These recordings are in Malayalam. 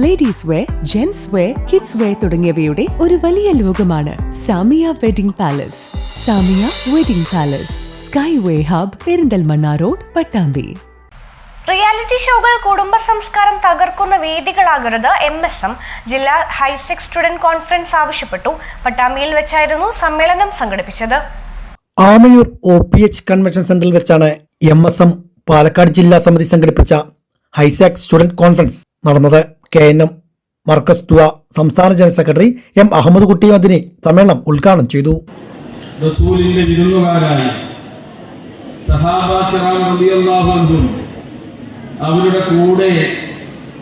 Ladies wear gents wear kids wear തുടങ്ങിയവയുടെ ഒരു വലിയ ലോകമാണ് Samiya wedding palace Samiya wedding palace sky way hub Perinthalmanna road Pattambi. Reality ഷോകൾ കുടുംബ സംസ്കാരം തകർക്കുന്ന വേദികളാകരുത് എം എസ് എം ജില്ലാ ഹൈസെക് സ്റ്റുഡന്റ് കോൺഫറൻസ് ആവശ്യപ്പെട്ടു. പട്ടാമ്പിയിൽ വെച്ചായിരുന്നു സമ്മേളനം സംഘടിപ്പിച്ചത്. Amayur O P H convention സെന്ററിൽ വെച്ചാണ് എം എസ് എം പാലക്കാട് ജില്ലാ സമിതി സംഘടിപ്പിച്ച ഹൈസാക് സ്റ്റുഡന്റ് കോൺഫറൻസ് നടന്നത്. K N M Markaz Dawa സംസ്ഥാന ജനറൽ സെക്രട്ടറി എം അഹമ്മദ് കുട്ടി മദിനി സമ്മേളനം ഉദ്ഘാടനം ചെയ്തു. റസൂലിന്റെ അവരുടെ കൂടെ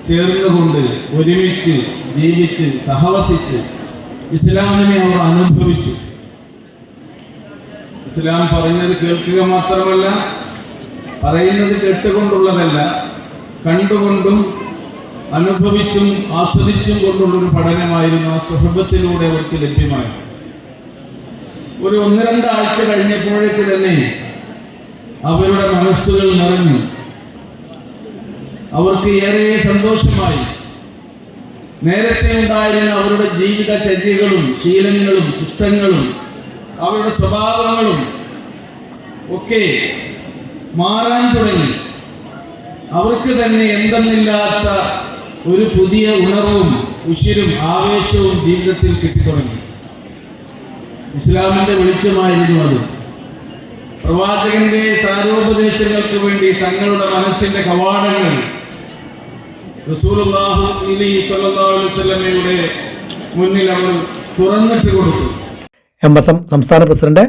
ചേർന്നുകൊണ്ട് ഒരുമിച്ച് ജീവിച്ച് സഹവസിച്ച് ഇസ്ലാമിനെ അവർ അനുഭവിച്ചു. ഇസ്ലാം പറയുന്നത് കേൾക്കുക മാത്രമല്ല പറയുന്നത് കേട്ടുകൊണ്ടുള്ളതല്ല കണ്ടുകൊണ്ടും അനുഭവിച്ചും ആസ്വദിച്ചും കൊണ്ടുള്ളൊരു പഠനമായിരുന്നു ആ സുഹൃത്തിലൂടെ അവർക്ക് ലഭ്യമായത്. ഒരു ഒന്ന് രണ്ടാഴ്ച കഴിഞ്ഞപ്പോഴേക്ക് തന്നെ അവരുടെ മനസ്സുകൾ നിറഞ്ഞു. അവർക്ക് ഏറെ സന്തോഷമായി. നേരത്തെ ഉണ്ടായിരുന്ന അവരുടെ ജീവിത ചര്യകളും ശീലങ്ങളും ശിഷ്ടങ്ങളും അവരുടെ സ്വഭാവങ്ങളും ഒക്കെ മാറാൻ തുടങ്ങി. അവർക്ക് തന്നെ എന്തെന്നില്ലാത്ത ഒരു പുതിയ ഉണർവും ഉഷിരും ആവേശവും ജീവിതത്തിൽ കിട്ടിത്തുടങ്ങി. ഇസ്ലാമിന്റെ വെളിച്ചമായിരുന്നു അത്. പ്രവാചകന്റെ സാരോപദേശങ്ങൾക്ക് വേണ്ടി തങ്ങളുടെ മനസ്സിന്റെ കവാടങ്ങൾ മുന്നിൽ അവർ തുറന്നിട്ട് കൊടുത്തു. എം എസ് എം സംസ്ഥാന പ്രസിഡന്റ്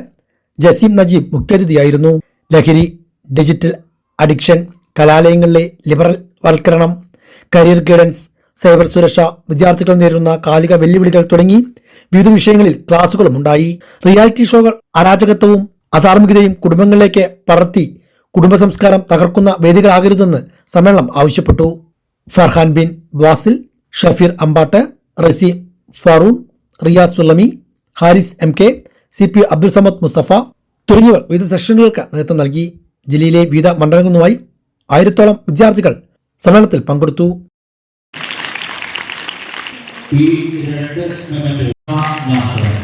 ജസീം നജീബ് മുഖ്യാതിഥിയായിരുന്നു. ലഹരി ഡിജിറ്റൽ അഡിക്ഷൻ കലാലയങ്ങളിലെ ലിബറൽ വൽക്കരണം കരിയർ ഗൈഡൻസ് സൈബർ സുരക്ഷ വിദ്യാർത്ഥികൾ നേരിടുന്ന കാലിക വെല്ലുവിളികൾ തുടങ്ങി വിവിധ വിഷയങ്ങളിൽ ക്ലാസുകളും ഉണ്ടായി. റിയാലിറ്റി ഷോകൾ അരാജകത്വവും അധാർമികതയും കുടുംബങ്ങളിലേക്ക് പടർത്തി കുടുംബ സംസ്കാരം തകർക്കുന്ന വേദികളാകരുതെന്ന് സമ്മേളനം ആവശ്യപ്പെട്ടു. Farhan Bin Wasil Shafeer Ambatt Raseem Faroon Riyas Sullami Haris M K C P Abdul Samad Mustafa തുടങ്ങിയവർ വിവിധ സെഷനുകൾക്ക് നേതൃത്വം നൽകി. ജില്ലയിലെ വിവിധ മണ്ഡലങ്ങളുമായി ആയിരത്തോളം വിദ്യാർത്ഥികൾ സമ്മേളനത്തിൽ പങ്കെടുത്തു. ഈ രണ്ട് മെമ്മന്റ് നാസർ